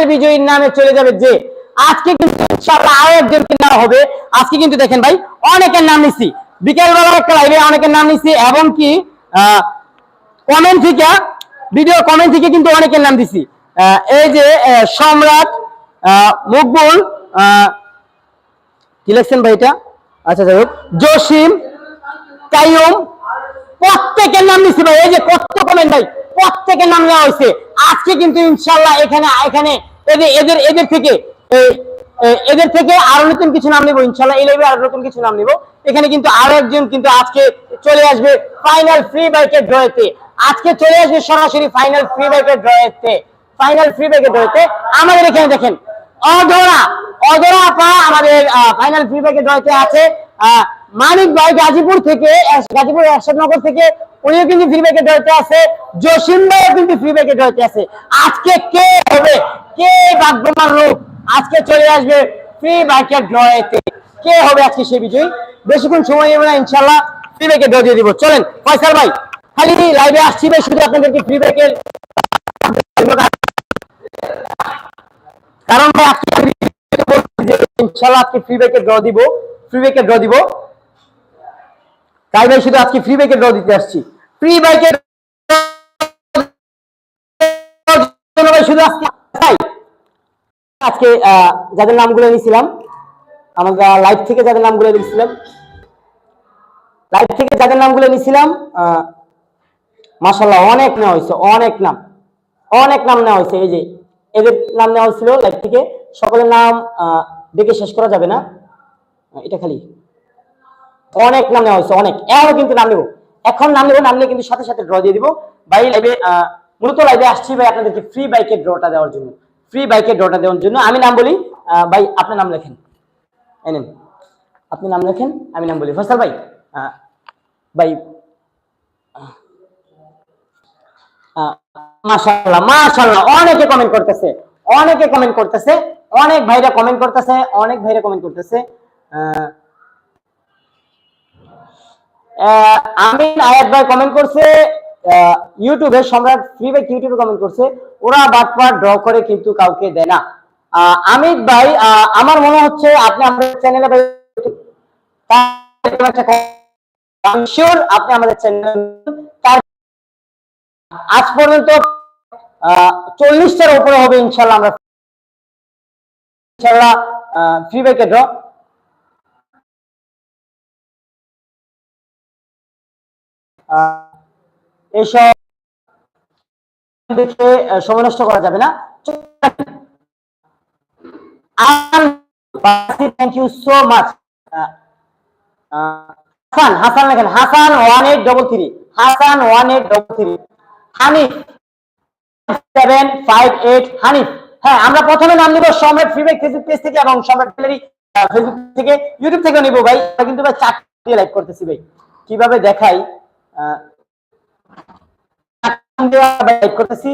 Final বিজয়ীর নামে চলে যাবে যে। আজকে কিন্তু ইনশাআল্লাহ আরও একজনকে নাম হবে। আজকে কিন্তু দেখেন ভাই, অনেকের নাম নিচ্ছি বিকেলবেলা একটা লাইভে অনেকের নাম নিচ্ছি এবং কি কমেন্ট থেকে ভিডিও কমেন্ট থেকে কিন্তু অনেকের নাম দিছি। এই যে সম্রাট মকবুল কি লিখছেন ভাই এটা? আচ্ছা যাই হোক। জসিম, কাইয়ুম, প্রত্যেকের নাম নিচ্ছি ভাই। এই যে কত কমেন্ট ভাই, প্রত্যেকের নাম নেওয়া হয়েছে। আজকে কিন্তু ইনশাল্লাহ এখানে এখানে এদের এদের এদের থেকে এদের থেকে আরও নতুন কিছু নাম নিবো, ইনশাল্লাহ আরও নতুন কিছু নাম নিবো। এখানে কিন্তু আরও একজন কিন্তু আজকে চলে আসবে ফাইনাল ফ্রি বাইকের ড্রয়েতে। আজকে চলে আসবে সরাসরি ফাইনাল ফ্রি বাইকের ড্রয়েতে। ফাইনাল ফ্রি বাইকের ড্রয়েতে। আমাদের এখানে দেখেন, অধরা অধরা আপা আমাদের ফাইনাল ফ্রি ব্যাগের ড্রতে আছে। মানিক ভাই গাজীপুর থেকে গাজীপুর এরশাদনগর থেকে, উনিও কিন্তু ফ্রি ব্যাগের ড্রতে আছে। জসিম ভাইও কিন্তু ফ্রি ব্যাগের ড্রতে আছে। আজকে কে হবে? কে ভাগ্যবান লোক আজকে চলে আসবে ফ্রি বাইকের ড্রয়েতে কে হবে আজকে সেই বিজয়ী? বেশিক্ষণ সময় নেবে না ইনশাল্লাহ ফ্রি ব্যাগের ড্র দিয়ে দিব। চলেন, ফয়সাল ভাই, খালি লাইভে আসছি ভাই, শুধু আপনাদেরকে ফ্রি ব্যাগের কারণ ভাই, আজকে ইনশাআল্লাহ আজকে ফ্রি ব্যাকে ড্র দিব, ফ্রি ব্যাকে ড্র দিব। তাই ভাই, শুধু আজকে ফ্রি ব্যাকে ড্র দিতে আসছি। ফ্রি ভাই শুধু আজকে আজকে যাদের নামগুলো নিয়েছিলাম, আমরা লাইভ থেকে যাদের নামগুলো নিয়েছিলাম লাইভ থেকে যাদের নামগুলো নিয়েছিলাম মাসাল্লাহ অনেক নেওয়া হয়েছে, অনেক নাম অনেক নাম নেওয়া হয়েছে। এই যে, এদের নাম নেওয়া হয়েছিল লাইভ থেকে, সকলের নাম দেখে শেষ করা যাবে না। এটা খালি। অনেক নাম নেওয়া হয়েছে, অনেক। এখনও কিন্তু নাম নেব। এখন নাম নেব, নাম নিয়ে কিন্তু সাথে সাথে ড্র দিয়ে দিব। ভাই লাইভে মূলত লাইভে আসছি ভাই আপনাদেরকে ফ্রি বাইকের ড্রটা দেওয়ার জন্য। ফ্রি বাইকের ড্রটা দেওয়ার জন্য। আমি নাম বলি ভাই আপনার নাম লেখেন। এই নেন। আপনি নাম লেখেন, আমি নাম বলি। ফসল ভাই ভাই অনেকে কমেন্ট করতেছে, অনেকে কমেন্ট করতেছে, অনেক ভাইরা কমেন্ট করতেছে, অনেক ভাইরা কমেন্ট করতেছে আমিন আয়াত ভাই কমেন্ট করছে ইউটিউবে সম্রাট ফ্রি ভাই ইউটিউবে কমেন্ট করছে ওরা বাটপার ড্র করে কিন্তু কাউকে দেয় না। আহ, আমিত ভাই আমার মনে হচ্ছে আপনি আমাদের চ্যানেলে আপনি আমাদের আজ পর্যন্ত চল্লিশটার উপরে হবে ইনশাল্লাহ আমরা। ইনশাল্লাহ ফ্রি ড্র এইসব দেখে সময় নষ্ট করা যাবে না। Thank you so much Hasan Hasan লেখেন, Hasan one eight double three Hasan one eight double three Hanif seven five eight Hanif. হ্যাঁ আমরা প্রথমে নাম নিব সম্রাট ফ্রিবেক ফেসবুক পেজ থেকে এবং সম্রাট গ্যালারি ফেসবুক থেকে। ইউটিউব থেকে নিব ভাই কিন্তু ভাই চারটে লাইভ করতেছি ভাই। কীভাবে দেখাই? করতেছি